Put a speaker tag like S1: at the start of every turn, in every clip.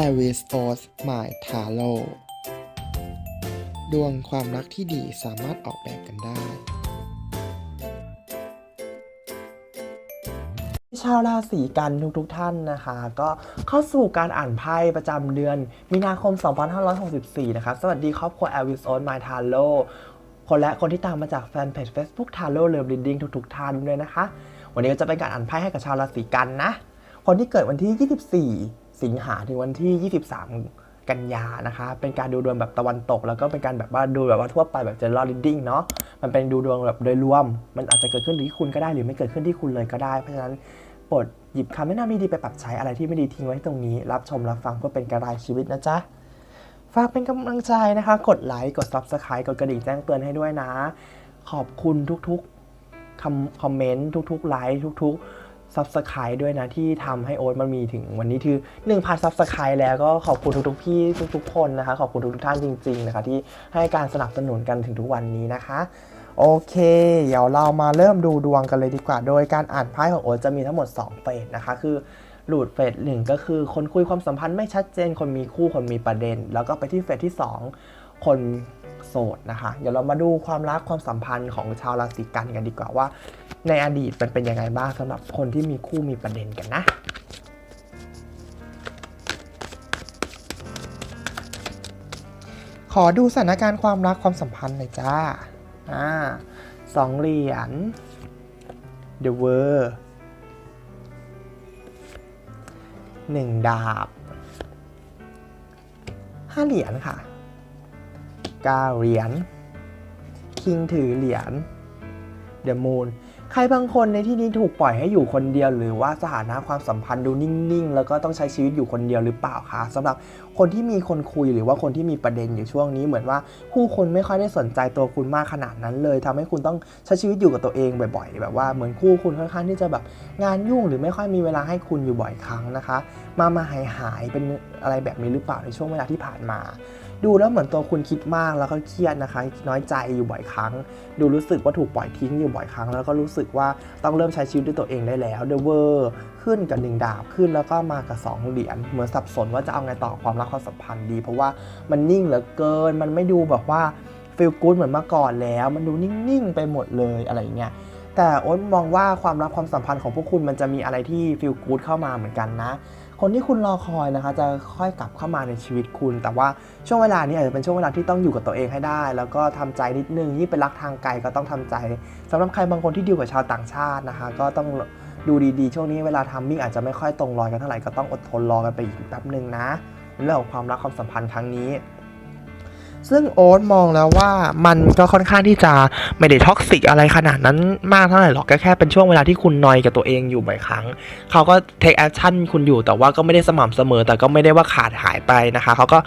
S1: a r i s o s My Taro ดวงความรักที่ดีสามารถออกแบบกันได้
S2: ชาวราศีกันทุกๆท่านนะคะ ก็เข้าสู่การอ่านไพ่ประจำเดือน มีนาคม 2564 นะคะ สวัสดีครอบครัว a l v i s o n My Tarot คนและคนที่ตามมาจากแฟนเพจ Facebook Tarot Love Reading ทุกๆท่านด้วยนะคะ วันนี้ก็จะเป็นการอ่านไพ่ให้กับชาวราศีกันนะ คนที่เกิดวันที่ 24 สิงหาถึงวันที่ 23 กันยานะคะ เป็นการดูดวงแบบตะวันตก แล้วก็เป็นการแบบว่าดูแบบว่าทั่วไปแบบ general reading เนาะ มันเป็นดูดวงแบบโดยรวม มันอาจจะเกิดขึ้นที่คุณก็ได้หรือไม่เกิดขึ้นที่คุณเลยก็ได้ เพราะฉะนั้นโปรดหยิบคำแนะนำดีๆไปปรับใช้อะไรที่ไม่ดีทิ้งไว้ตรงนี้ รับชมรับฟังเพื่อเป็นกระไรชีวิตนะจ๊ะฝากเป็นกำลังใจนะคะ กดไลค์ กด Subscribe กดกระดิ่งแจ้งเตือนให้ด้วยนะ ขอบคุณทุกๆคำคอมเมนต์ทุกๆไลค์ทุกๆ Subscribe ด้วยนะที่ทำให้โอ๊ตมันมีถึงวันนี้คือ1พัน Subscribe แล้วก็ขอบคุณทุกๆพี่ทุกๆคนนะคะ ขอบคุณทุกท่านจริงๆนะคะที่ให้การสนับสนุนกันถึงทุกวันนี้นะคะโอเค เดี๋ยวเรามาเริ่มดูดวงกันเลยดีกว่า โดยการอ่านไพ่ของโอ๊ตจะมีทั้งหมด 2 เฟสนะคะ คือหลุดเฟสหนึ่งก็คือคนคุยความสัมพันธ์ไม่ชัดเจน คนมีคู่คนมีประเด็น แล้วก็ไปที่เฟสที่ 2 คน โสดนะคะ เดี๋ยวเรามาดูความรักความสัมพันธ์ของชาวราศีกันกันดีกว่าว่า ในอดีตมันเป็นยังไงบ้างสำหรับคนที่มีคู่มีประเด็นกันนะ
S1: ขอดูสถานการณ์ความรักความสัมพันธ์หน่อยจ้า
S2: อ่าสองเหรียญ The World หนึ่งดาบห้าเหรียญค่ะ เก้าเหรียญคิงถือเหรียญ The Moon ใครบางคนในที่นี้ถูกปล่อยให้อยู่คนเดียว หรือว่าสถานะความสัมพันธ์ดูนิ่งๆ แล้วก็ต้องใช้ชีวิตอยู่คนเดียวหรือเปล่าคะสำหรับคนที่มีคนคุยหรือว่าคนที่มีประเด็นอยู่ช่วงนี้เหมือนว่าผู้คนไม่ค่อยได้สนใจตัวคุณมากขนาดนั้นเลยทำให้คุณต้องใช้ชีวิตอยู่กับตัวเองบ่อย ๆ แบบว่าเหมือนคู่คุณค่อนข้างที่จะแบบงานยุ่ง หรือไม่ค่อยมีเวลาให้คุณอยู่บ่อยครั้งนะคะ มามาหายหายเป็นอะไรแบบนี้หรือเปล่าในช่วงเวลาที่ผ่านมา ดูแล้วเหมือนตัวคุณคิดมากแล้วก็เครียดนะคะ น้อยใจอยู่บ่อยครั้ง ดูรู้สึกว่าถูกปล่อยทิ้งอยู่บ่อยครั้ง แล้วก็รู้สึกว่าต้องเริ่มใช้ชีวิตด้วยตัวเองได้แล้วเดเวอร์ขึ้นกับหนึ่งดาบขึ้นแล้วก็มากับสองเหรียญเหมือนสับสนว่าจะเอาไงต่อความรักความสัมพันธ์ดี เพราะว่ามันนิ่งเหลือเกิน มันไม่ดูแบบว่าฟีลกู๊ดเหมือนเมื่อก่อนแล้ว มันดูนิ่งๆไปหมดเลยอะไรเงี้ยแต่โอ๊ตมองว่าความรักความสัมพันธ์ของพวกคุณมันจะมีอะไรที่ฟีลกู๊ดเข้ามาเหมือนกันนะ คนที่คุณรอคอยนะคะ จะค่อยกลับเข้ามาในชีวิตคุณ แต่ว่าช่วงเวลานี้อาจจะเป็นช่วงเวลาที่ต้องอยู่กับตัวเองให้ได้ แล้วก็ทำใจนิดนึงยิ่งเป็นรักทางไกลก็ต้องทำใจสำหรับใครบางคนที่ดีลกับชาวต่างชาตินะคะ ก็ต้องดูดีๆ ช่วงนี้เวลาทำมิ่งอาจจะไม่ค่อยตรงรอยกันเท่าไหร่ก็ต้องอดทนรอกันไปอีกแป๊บหนึ่งนะเรื่องของความรักความสัมพันธ์ครั้งนี้
S1: ซึ่งโอ๊ตมองแล้วว่ามันก็ค่อนข้างที่จะไม่ได้ท็อกซิกอะไรขนาดนั้นมากเท่าไหร่หรอกก็แค่เป็นช่วงเวลาที่คุณนอยกับตัวเองอยู่บ่อยครั้ง เขาก็เทคแอคชั่นคุณอยู่แต่ว่าก็ไม่ได้สม่ำเสมอ แต่ก็ไม่ได้ว่าขาดหายไปนะคะ เขาก็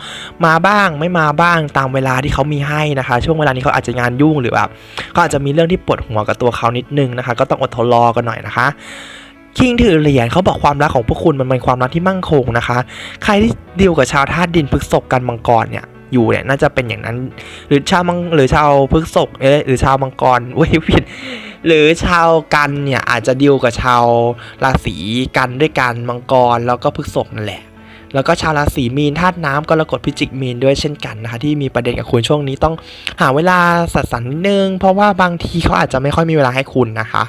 S1: มาบ้างไม่มาบ้างตามเวลาที่เขามีให้นะคะ ช่วงเวลานี้เขาอาจจะงานยุ่งหรือแบบเขาอาจจะมีเรื่องที่ปวดหัวกับตัวเขานิดนึงนะคะ ก็ต้องอดทนรอกันหน่อยนะคะคิงถือเหรียญเขาบอกความรักของพวกคุณมันเป็นความรักที่มั่งคงนะคะ ใครที่ดีลกับชาวธาตุดินพฤษภกันมังกรเนี่ย อยู่เนี่ยน่าจะเป็นอย่างนั้น หรือชาวมังหรือชาวพฤกษภเอ๊หรือชาวมังกรเว้ยผิดหรือชาวกันเนี่ยอาจจะดีลกับชาวราศีกันด้วยกันมังกรแล้วก็พฤกษภนั่นแหละ แล้วก็ชาวราศีมีนธาตุน้ำกรกฎพิจิกมีนด้วยเช่นกันนะคะ ที่มีประเด็นกับคุณช่วงนี้ต้องหาเวลาสัดสรรนิดนึง เพราะว่าบางทีเขาอาจจะไม่ค่อยมีเวลาให้คุณนะคะ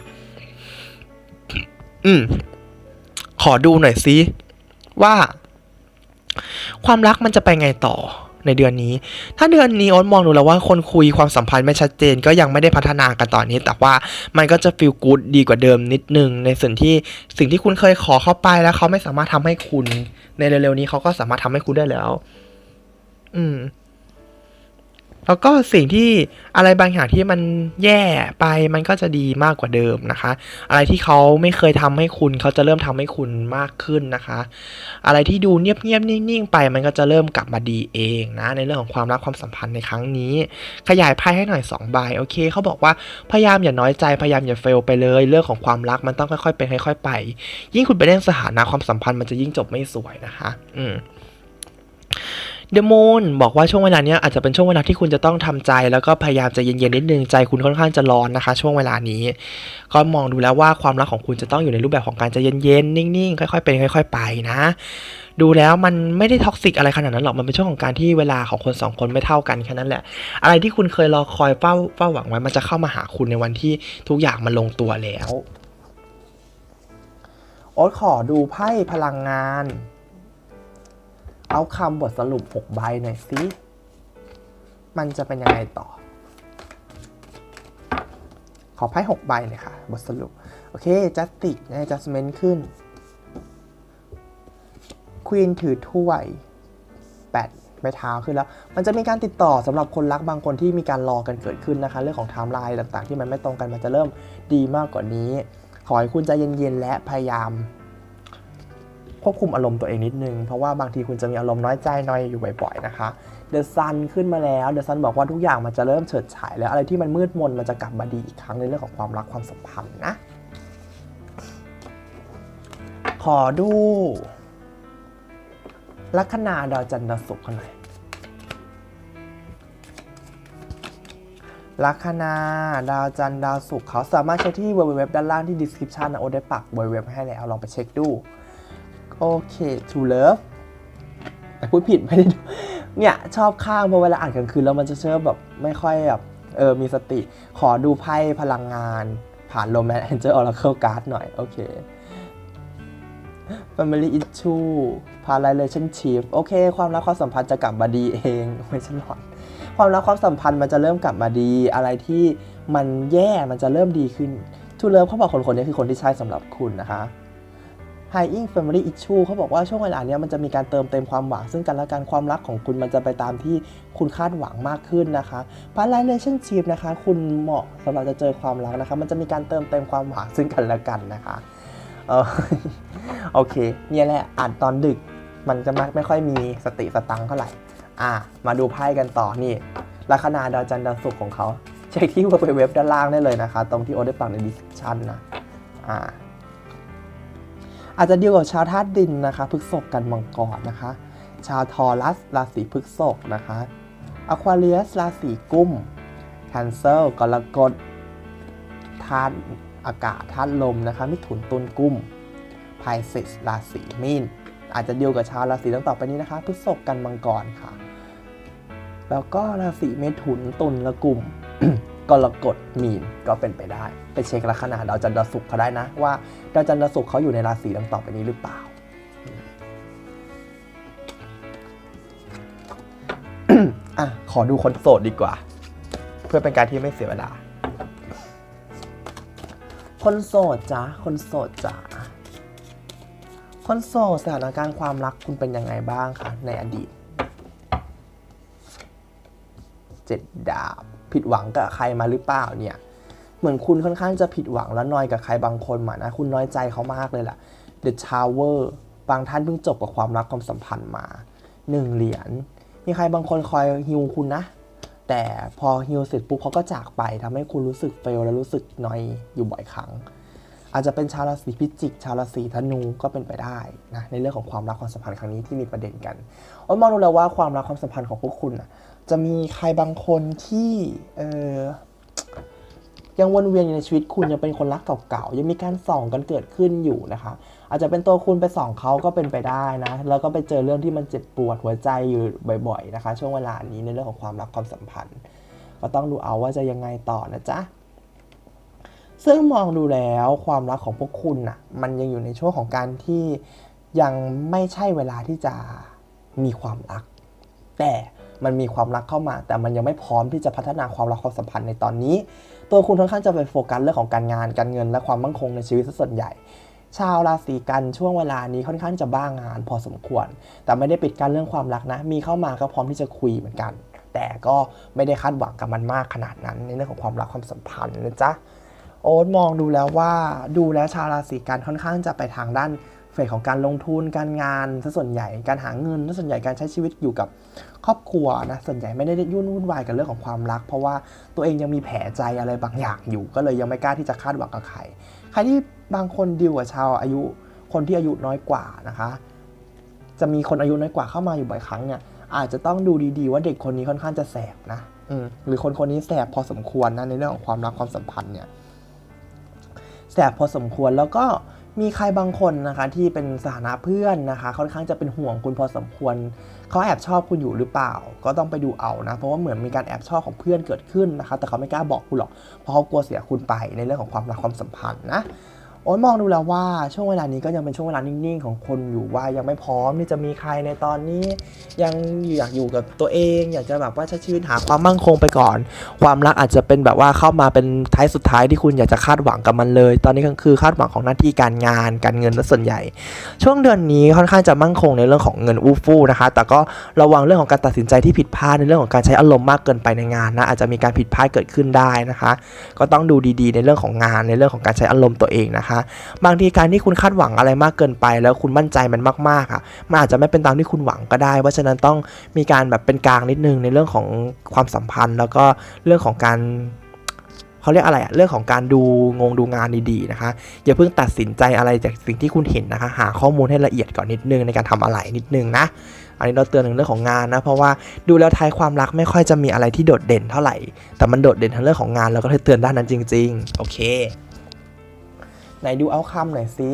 S1: อืมขอดูหน่อยซิว่า ความรักมันจะไปไงต่อ ในเดือนนี้ ถ้าเดือนนี้โอ๊ตมองดูแล้วว่าคนคุยความสัมพันธ์ไม่ชัดเจนก็ยังไม่ได้พัฒนากันตอนนี้ แต่ว่ามันก็จะฟีลกู๊ดดีกว่าเดิมนิดนึง ในส่วนที่สิ่งที่คุณเคยขอเข้าไปแล้วเขาไม่สามารถทำให้คุณ ในเร็วๆนี้เขาก็สามารถทำให้คุณได้แล้ว อืม แล้วก็สิ่งที่อะไรบางอย่างที่มันแย่ไปมันก็จะดีมากกว่าเดิมนะคะ อะไรที่เขาไม่เคยทำให้คุณเขาจะเริ่มทำให้คุณมากขึ้นนะคะ อะไรที่ดูเงียบๆนิ่งๆไป มันก็จะเริ่มกลับมาดีเองนะในเรื่องของความรักความสัมพันธ์ในครั้งนี้ ขยายไพ่ให้หน่อย2ใบโอเคเขาบอกว่าพยายามอย่าน้อยใจพยายามอย่าเฟลไปเลยเรื่องของความรักมันต้องค่อยๆเป็นค่อย ๆ ไป ยิ่งคุณไปเล่นสถานะความสัมพันธ์มันจะยิ่งจบไม่สวยนะคะ อืม เดมอนบอกว่าช่วงเวลาเนี้ยอาจจะเป็นช่วงเวลาที่คุณจะต้องทำใจ แล้วก็พยายามจะเย็นๆนิดนึงใจคุณค่อนข้างจะร้อนนะคะ ช่วงเวลานี้ ก็มองดูแล้วว่าความรักของคุณจะต้องอยู่ในรูปแบบของการใจเย็นๆนิ่งๆ ค่อยๆเป็นค่อย ๆ ไปนะ ดูแล้วมันไม่ได้ท็อกซิกอะไรขนาดนั้นหรอกมันเป็นช่วงของการที่เวลาของคนสองคนไม่เท่ากันแค่นั้นแหละ อะไรที่คุณเคยรอคอยเฝ้าเฝ้าหวังไว้มันจะเข้ามาหาคุณในวันที่ทุกอย่างมันลงตัวแล้ว
S2: โอ๊ตขอดูไพ่พลังงาน เอาคำบทสรุป 6 ใบหน่อยสิมันจะเป็นยังไงต่อ ขอไพ่6ใบเลยค่ะ บทสรุป โอเค จัสติกในจัสเมนต์ขึ้น ควีนถือถ้วย 8ไม้เท้าขึ้นแล้ว มันจะมีการติดต่อสำหรับคนรักบางคนที่มีการรอกันเกิดขึ้นนะคะ เรื่องของไทม์ไลน์ต่างๆ ที่มันไม่ตรงกันมันจะเริ่มดีมากกว่านี้ ขอให้คุณใจเย็นๆและพยายาม ควบคุมอารมณ์ตัวเองนิดนึง เพราะว่าบางทีคุณจะมีอารมณ์น้อยใจน้อยอยู่บ่อยๆนะคะเดอะซันขึ้นมาแล้วเดอะซันบอกว่าทุกอย่างมันจะเริ่มเฉิดฉายแล้วอะไรที่มันมืดมนมันจะกลับมาดีอีกครั้งในเรื่องของความรักความสัมพันธ์นะ ขอดูลัคนาดาวจันทร์ดาวศุกร์กันหน่อยลัคนาดาวจันทร์ดาวศุกร์เขาสามารถเช็คที่เว็บด้านล่างที่ description นะโอได้ปักเว็บให้แล้วลองไปเช็คดู โอเค True Love แต่พูดผิดไม่ได้เนี่ย ชอบข้างเพราะเวลาอ่านกลางคืนแล้วมันจะเชื่อแบบไม่ค่อยแบบเออมีสติ ขอดูไพ่พลังงาน ผ่าน Romance Angel Oracle Card หน่อย โอเค Family Issue พา Relationship โอเค ความรักความสัมพันธ์จะกลับมาดีเองไม่ใช่หรอกความรักความสัมพันธ์มันจะเริ่มกลับมาดี อะไรที่มันแย่มันจะเริ่มดีขึ้น True Love เขาบอกคนคนนี้คือคนที่ใช่สำหรับคุณนะคะ High Family Issue เขาบอกว่าช่วงเวลาเนี้ยมันจะมีการเติมเต็มความหวัง ซึ่งกันและกันความรักของคุณมันจะไปตามที่คุณคาดหวังมากขึ้นนะคะพาร์ relationship นะคะ คุณเหมาะสำหรับจะเจอความรักนะคะ มันจะมีการเติมเต็มความหวังซึ่งกันและกันนะคะเออโอเคเนี่ยแหละอ่านตอนดึก มันจะไม่ค่อยมีสติสตังค์เท่าไหร่ อะมาดูไพ่กันต่อนี่ลัคนาดาวจันทร์ดาวศุกร์ของเขาเช็คที่เว็บด้านล่างได้เลยนะคะ ตรงที่โอได้ปักใน description นะอ่า อาจจะดีลกับชาวธาตุดินนะคะพฤษภกันมังกรนะคะ ชาวทอรัสราศีพฤษภนะคะอควาเรียสราศีกุมแคนเซลกรกฎธาตุอากาศธาตุลมนะคะมิถุนตุลกุ้มไพซิสราศีมีนอาจจะเดีลกับชาวราศีตั้งต่อไปนี้นะคะพฤษภกันมังกรค่ะ แล้วก็ราศีเมถุนตุลและกุม กรกฎมีนก็เป็นไปได้ ไปเช็คลัคนาดาวจันทร์ศุกร์เขาได้นะ ว่าดาวจันทร์ศุกร์เขาอยู่ในราศีดังต่อไปนี้หรือเปล่า อะ ขอดูคนโสดดีกว่า เพื่อเป็นการที่ไม่เสียเวลา คนโสดจ้ะคนโสดจ้ะคนโสดสถานการณ์ความรักคุณเป็นยังไงบ้างคะในอดีตเจ็ดดาบ ผิดหวังกับใครมาหรือเปล่าเนี่ยเหมือนคุณค่อนข้างจะผิดหวังและนอยกับใครบางคนมานะคุณน้อยใจเขามากเลยล่ะ The Tower บางท่านเพิ่งจบกับความรักความสัมพันธ์มาหนึ่งเหรียญมีใครบางคนคอยฮิวคุณนะ แต่พอฮิวเสร็จปุ๊บเขาก็จากไปทำให้คุณรู้สึกเฟลและรู้สึกนอยอยู่บ่อยครั้ง อาจจะเป็นชาวราศีพิจิก ชาวราศีธนูก็เป็นไปได้นะในเรื่องของความรักความสัมพันธ์ครั้งนี้ที่มีประเด็นกันอ้นมองดูแล้วว่าความรักความสัมพันธ์ของพวกคุณนะ จะมีใครบางคนที่เออยังวนเวียนอยู่ในชีวิตคุณยังเป็นคนรักเก่าๆยังมีการส่องกันเกิดขึ้นอยู่นะคะ อาจจะเป็นตัวคุณไปส่องเขาก็เป็นไปได้นะ แล้วก็ไปเจอเรื่องที่มันเจ็บปวดหัวใจอยู่บ่อย ๆ นะคะ ช่วงเวลานี้ในเรื่องของความรักความสัมพันธ์ ก็ต้องดูเอาว่าจะยังไงต่อนะจ๊ะซึ่งมองดูแล้วความรักของพวกคุณน่ะมันยังอยู่ในช่วงของการที่ยังไม่ใช่เวลาที่จะมีความรัก แต่ มันมีความรักเข้ามา แต่มันยังไม่พร้อมที่จะพัฒนาความรักความสัมพันธ์ในตอนนี้ ตัวคุณค่อนข้างจะไปโฟกัสเรื่องของการงานการเงิน และความมั่นคงในชีวิตส่วนใหญ่ ชาวราศีกันช่วงเวลานี้ค่อนข้างจะบ้างงาน พอสมควร แต่ไม่ได้ปิดกั้นเรื่องความรักนะ มีเข้ามาก็พร้อมที่จะคุยเหมือนกัน แต่ก็ไม่ได้คาดหวังกับมันมากขนาดนั้น ในเรื่องของความรักความสัมพันธ์นะจ๊ะโอ๊ตมองดูแล้วว่าดูแล้วชาวราศีกันค่อนข้างจะไปทางด้าน เฟสของการลงทุนการงานซะส่วนใหญ่การหาเงินซะส่วนใหญ่การใช้ชีวิตอยู่กับครอบครัวนะส่วนใหญ่ไม่ได้ยุ่นวุ่นวายกับเรื่องของความรัก เพราะว่าตัวเองยังมีแผลใจอะไรบางอย่างอยู่ ก็เลยยังไม่กล้าที่จะคาดหวังกับใครใครที่บางคนดีลกับชาวอายุคนที่อายุน้อยกว่านะคะ จะมีคนอายุน้อยกว่าเข้ามาอยู่บ่อยครั้งเนี่ยอาจจะต้องดูดีๆว่าเด็กคนนี้ค่อนข้างจะแสบนะหรือคนคนนี้แสบพอสมควรนะในเรื่องของความรักความสัมพันธ์เนี่ยแสบพอสมควรแล้วก็ มีใครบางคนนะคะที่เป็นสถานะเพื่อนนะคะ ค่อนข้างจะเป็นห่วงคุณพอสมควรเขาแอบชอบคุณอยู่หรือเปล่า ก็ต้องไปดูเอานะ เพราะว่าเหมือนมีการแอบชอบของเพื่อนเกิดขึ้นนะคะ แต่เขาไม่กล้าบอกคุณหรอกเพราะเขากลัวเสียคุณไปในเรื่องของความรักความสัมพันธ์นะ โอ้ยมองดูแล้วว่าช่วงเวลานี้ก็ยังเป็นช่วงเวลานิ่งๆ ของคนอยู่ว่ายังไม่พร้อมที่จะมีใครในตอนนี้ ยังอยากอยู่กับตัวเอง อยากจะแบบว่าใช้ชีวิตหาความมั่นคงไปก่อน ความรักอาจจะเป็นแบบว่าเข้ามาเป็นท้ายสุดท้ายที่คุณอยากจะคาดหวังกับมันเลย ตอนนี้ก็คือคาดหวังของหน้าที่การงานการเงินและส่วนใหญ่ ช่วงเดือนนี้ค่อนข้างจะมั่นคงในเรื่องของเงินอู้ฟู่นะคะ แต่ก็ระวังเรื่องของการตัดสินใจที่ผิดพลาดในเรื่องของการใช้อารมณ์มากเกินไปในงานนะอาจจะมีการผิดพลาดเกิดขึ้นได้นะคะ ก็ต้องดูดีๆ ในเรื่องของงานในเรื่องของการใช้อารมณ์ตัวเองนะคะบางทีการที่คุณคาดหวังอะไรมากเกินไป แล้วคุณมั่นใจมันมากๆอะมันอาจจะไม่เป็นตามที่คุณหวังก็ได้ เพราะฉะนั้นต้องมีการแบบเป็นกลางนิดนึงในเรื่องของความสัมพันธ์ แล้วก็เรื่องของการเขาเรียกอะไรอะเรื่องของการดูงงดูงานดีๆนะคะ อย่าเพิ่งตัดสินใจอะไรจากสิ่งที่คุณเห็นนะคะ หาข้อมูลให้ละเอียดก่อนนิดนึงในการทำอะไรนิดนึงนะ อันนี้เราเตือนถึงเรื่องของงานนะ เพราะว่าดูแล้วท้ายความรักไม่ค่อยจะมีอะไรที่โดดเด่นเท่าไหร่ แต่มันโดดเด่นทั้งเรื่องของงานแล้วก็เลยเตือนด้านนั้นจริง ๆ โอเค ไหนดูเอาคัมหน่อยสิ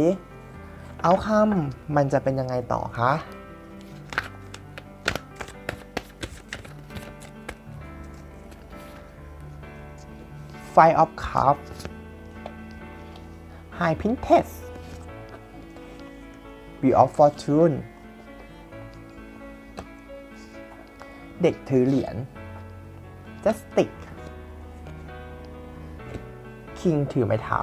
S2: เอาคัมมันจะเป็นยังไงต่อคะ Five of Cups High Princess Wheel of Fortune เด็กถือเหรียญ Justice King ถือไม้เท้า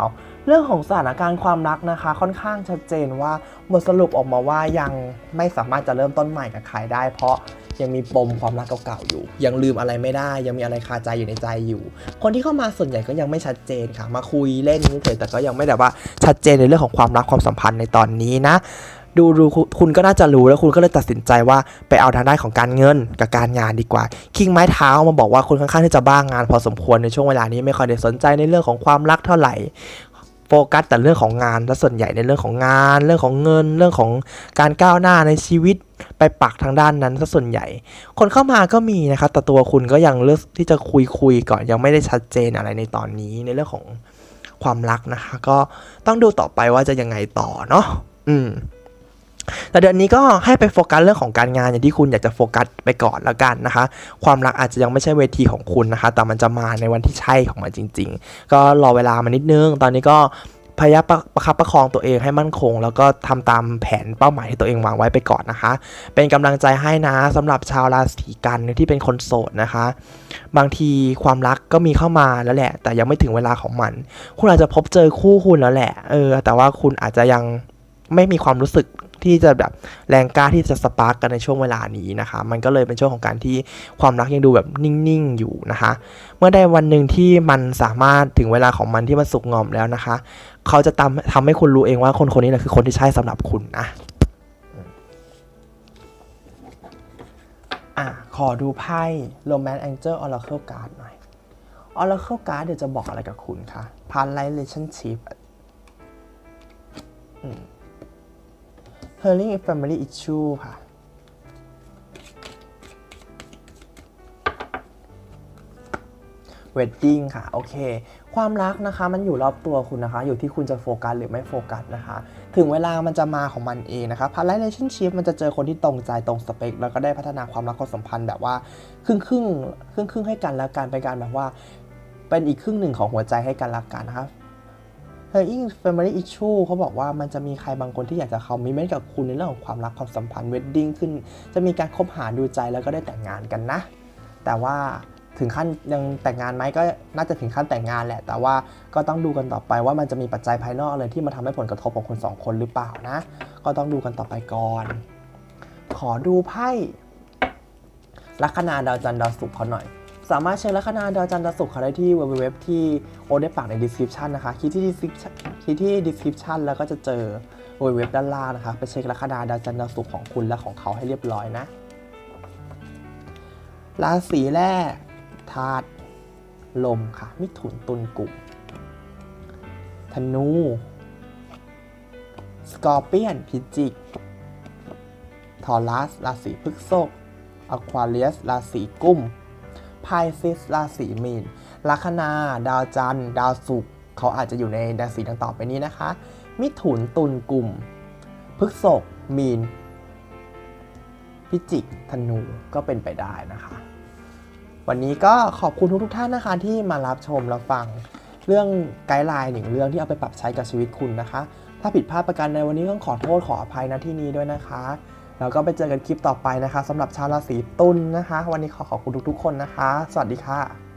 S2: เรื่องของสถานการณ์ความรักนะคะ ค่อนข้างชัดเจนว่าบทสรุปออกมาว่ายังไม่สามารถจะเริ่มต้นใหม่กับใครได้ เพราะยังมีปมความรักเก่าๆอยู่ ยังลืมอะไรไม่ได้ ยังมีอะไรคาใจอยู่ในใจอยู่ คนที่เข้ามาส่วนใหญ่ก็ยังไม่ชัดเจนค่ะ มาคุยเล่นเฉยแต่ก็ยังไม่แบบว่าชัดเจนในเรื่องของความรักความสัมพันธ์ในตอนนี้นะดูดูคุณคุณก็น่าจะรู้แล้วคุณก็เลยตัดสินใจว่าไปเอาทางด้านของการเงินกับการงานดีกว่า คิงไม้เท้ามาบอกว่าคุณค่อนข้างที่จะบ้างงานพอสมควรในช่วงเวลานี้ไม่ค่อยได้สนใจในเรื่องของความรักเท่าไหร่ โฟกัสแต่เรื่องของงานและส่วนใหญ่ในเรื่องของงาน เรื่องของเงิน เรื่องของการก้าวหน้าในชีวิตไปปักทางด้านนั้นซะส่วนใหญ่ คนเข้ามาก็มีนะครับแต่ตัวคุณก็ยังเลือกที่จะคุยคุยก่อนยังไม่ได้ชัดเจนอะไรในตอนนี้ในเรื่องของความรักนะคะ ก็ต้องดูต่อไปว่าจะยังไงต่อเนาะอืม แต่เดือนนี้ก็ให้ไปโฟกัสเรื่องของการงานอย่างที่คุณอยากจะโฟกัสไปก่อนแล้วกันนะคะ ความรักอาจจะยังไม่ใช่เวทีของคุณนะคะ แต่มันจะมาในวันที่ใช่ของมันจริง ๆ ก็รอเวลามานิดนึง ตอนนี้ก็พยายามประประคับประคองตัวเองให้มั่นคง แล้วก็ทำตามแผนเป้าหมายที่ตัวเองวางไว้ไปก่อนนะคะ เป็นกำลังใจให้นะสำหรับชาวราศีกันที่เป็นคนโสดนะคะ บางทีความรักก็มีเข้ามาแล้วแหละ แต่ยังไม่ถึงเวลาของมัน คุณอาจจะพบเจอคู่คุณแล้วแหละ เออ แต่ว่าคุณอาจจะยังไม่มีความรู้สึก ที่จะแบบแรงกล้าที่จะสปาร์กกันในช่วงเวลานี้นะคะ มันก็เลยเป็นช่วงของการที่ความรักยังดูแบบนิ่งๆอยู่นะคะ เมื่อได้วันหนึ่งที่มันสามารถถึงเวลาของมันที่มันสุกงอมแล้วนะคะ เขาจะทำทำให้คุณรู้เองว่าคนคนนี้แหละคือคนที่ใช่สำหรับคุณนะอะขอดูไพ่ Romance Angel Oracle Card หน่อย Oracle Card เดี๋ยวจะบอกอะไรกับคุณคะ p a r l Relationship อืม Healing Family Issue ค่ะ Wedding ค่ะ โอเค ความรักนะคะ มันอยู่รอบตัวคุณนะคะ อยู่ที่คุณจะโฟกัสหรือไม่โฟกัสนะคะ ถึงเวลามันจะมาของมันเองนะคะพาร์ relationship มันจะเจอคนที่ตรงใจตรงสเปค แล้วก็ได้พัฒนาความรักความสัมพันธ์แบบว่า ครึ่งครึ่งครึ่งครึ่งให้กันแล้วกันเป็นการแบบว่า เป็นอีกครึ่งหนึ่งของหัวใจให้กันละกันนะคะ h e r i n g Family Issue เขาบอกว่ามันจะมีใครบางคนที่อยากจะคอมมิเมนต์กับคุณในเรื่องของความรักความสัมพันธ์ wedding ขึ้น จะมีการคบหาดูใจแล้วก็ได้แต่งงานกันนะ แต่ว่าถึงขั้นยังแต่งงานไหมก็น่าจะถึงขั้นแต่งงานแหละ แต่ว่าก็ต้องดูกันต่อไปว่ามันจะมีปัจจัยภายนอกอะไรที่มาทำให้ผลกระทบของคนสองคนหรือเปล่านะ ก็ต้องดูกันต่อไปก่อน ขอดูไพ่ลัคนาดาวจันทร์ดาวศุกร์เขาหน่อย สามารถเช็คลัคนาดาวจันทร์ดาวศุกร์เขาได้ที่เว็บที่โอได้ปากใน description นะคะคลิกที่ description คลิกที่ description แล้วก็จะเจอเว็บด้านล่างนะคะ ไปเช็คลัคนาดาวจันทร์ดาวศุกร์ของคุณและของเขาให้เรียบร้อยนะ ราศีแรกธาตุลมค่ะ มิถุนตุลกุมธนูสกอร์เปียนพิจิกทอรัสราศีพฤษภอควาเรียสราศีกุม ไพซิสราศีมีนลัคนา ดาวจันทร์ ดาวศุกร์เขาอาจจะอยู่ในราศีดังต่อไปนี้นะคะ มิถุนตุลกลุ่มพฤษภมีน พิจิกธนูก็เป็นไปได้นะคะ วันนี้ก็ขอบคุณทุกๆท่านนะคะที่มารับชมรับฟังเรื่องไกด์ไลน์หนึ่งเรื่องที่เอาไปปรับใช้กับชีวิตคุณนะคะ ถ้าผิดพลาดประการในวันนี้ต้องขอโทษขออภัยณที่นี้ด้วยนะคะ แล้วก็ไปเจอกันคลิปต่อไปนะคะสำหรับชาวราศีตุลนะคะ วันนี้ขอขอบคุณทุกๆคนนะคะ สวัสดีค่ะ